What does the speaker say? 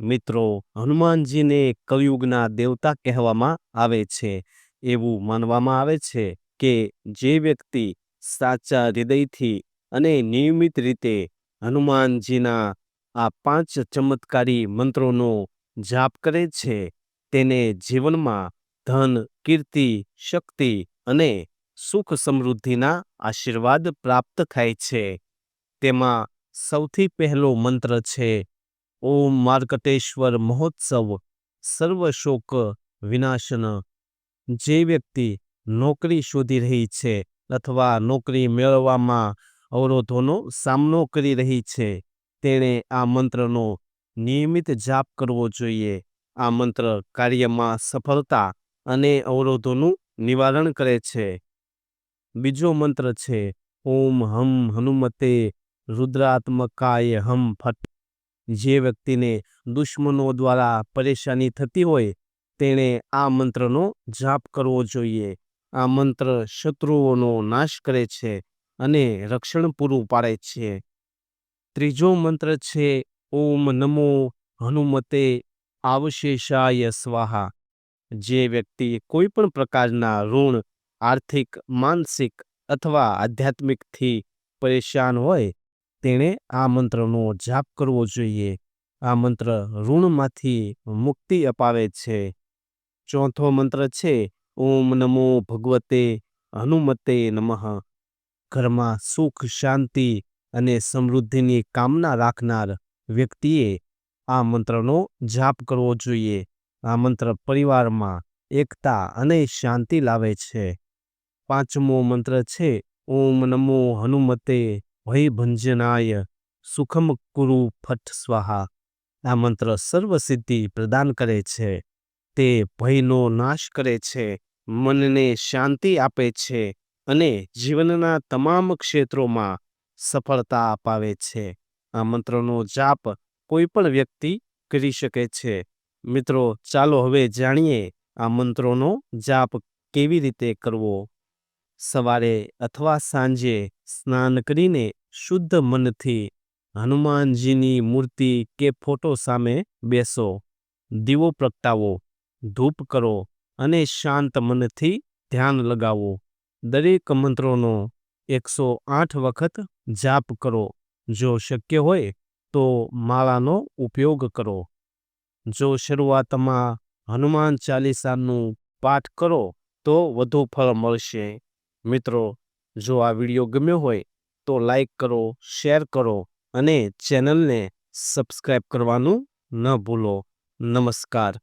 મિત્રો, હનુમાનજીને કલયુગના દેવતા કહેવામાં આવે છે. એવું માનવામાં આવે છે કે જે વ્યક્તિ સાચા હૃદયથી અને નિયમિત રીતે હનુમાનજીના આ પાંચ ચમત્કારી મંત્રોનો જાપ કરે છે, તેને જીવનમાં ધન, કીર્તિ, શક્તિ અને સુખ સમૃદ્ધિના આશીર્વાદ પ્રાપ્ત થાય છે. તેમાં સૌથી પહેલો મંત્ર છે ઓમ માર્કટેશ્વર મહોત્સવ સર્વ શોક વિનાશન. જે વ્યક્તિ નોકરી શોધી રહી છે અથવા નોકરી મેળવવામાં અવરોધોનો સામનો કરી રહી છે, તેણે આ મંત્રનો નિયમિત જાપ કરવો જોઈએ. આ મંત્ર કાર્યમાં સફળતા અને અવરોધોનું નિવારણ કરે છે. બીજો મંત્ર છે, ઓમ હમ હનુમતે રુદ્રાત્મકાય હમ ફટ. જે વ્યક્તિને દુશ્મનો દ્વારા પરેશાની થતી હોય, તેણે આ મંત્રનો જાપ કરવો જોઈએ. આ મંત્ર શત્રુઓનો નાશ કરે છે અને રક્ષણ પૂરું પાડે છે. ત્રીજો મંત્ર છે, ઓમ નમો હનુમતે આવશેષાય સ્વાહા. જે વ્યક્તિ કોઈ પણ પ્રકારના ઋણ, આર્થિક, માનસિક અથવા આધ્યાત્મિકથી પરેશાન હોય તેણે આ મંત્રનો જાપ કરવો જોઈએ. આ મંત્ર ઋણમાંથી મુક્તિ અપાવે છે. ચોથો મંત્ર છે, ઓમ નમો ભગવતે હનુમતે નમઃ. ઘરમાં સુખ, શાંતિ અને સમૃદ્ધિની કામના રાખનાર વ્યક્તિએ આ મંત્રનો જાપ કરવો જોઈએ. આ મંત્ર પરિવારમાં એકતા અને શાંતિ લાવે છે. પાંચમો મંત્ર છે, ઓમ નમો હનુમતે ભયભંજનાય સુખમ કુરુ ફટ સ્વાહા. આ મંત્ર સર્વસિદ્ધિ પ્રદાન કરે છે. તે ભયનો નાશ કરે છે, મનને શાંતિ આપે છે અને જીવનના તમામ ક્ષેત્રોમાં સફળતા અપાવે છે. આ મંત્રનો જાપ કોઈ પણ વ્યક્તિ કરી શકે છે. મિત્રો, ચાલો હવે જાણીએ આ મંત્રોનો જાપ કેવી રીતે કરવો. સવારે અથવા સાંજે સ્નાન કરીને શુદ્ધ મનથી હનુમાનજીની મૂર્તિ કે ફોટો સામે બેસો, દીવો પ્રગટાવો, ધૂપ કરો અને શાંત મનથી ધ્યાન લગાવો. દરેક મંત્રોનો એકસો આઠ વખત જાપ કરો. જો શક્ય હોય તો માળાનો ઉપયોગ કરો. જો શરૂઆતમાં હનુમાન ચાલીસાનું પાઠ કરો તો વધુ ફળ મળશે. મિત્રો, જો આ વીડિયો ગમ્યો હોય તો લાઈક કરો શેર કરો અને ચેનલને સબસ્ક્રાઈબ કરવાનું ન ભૂલો. નમસ્કાર.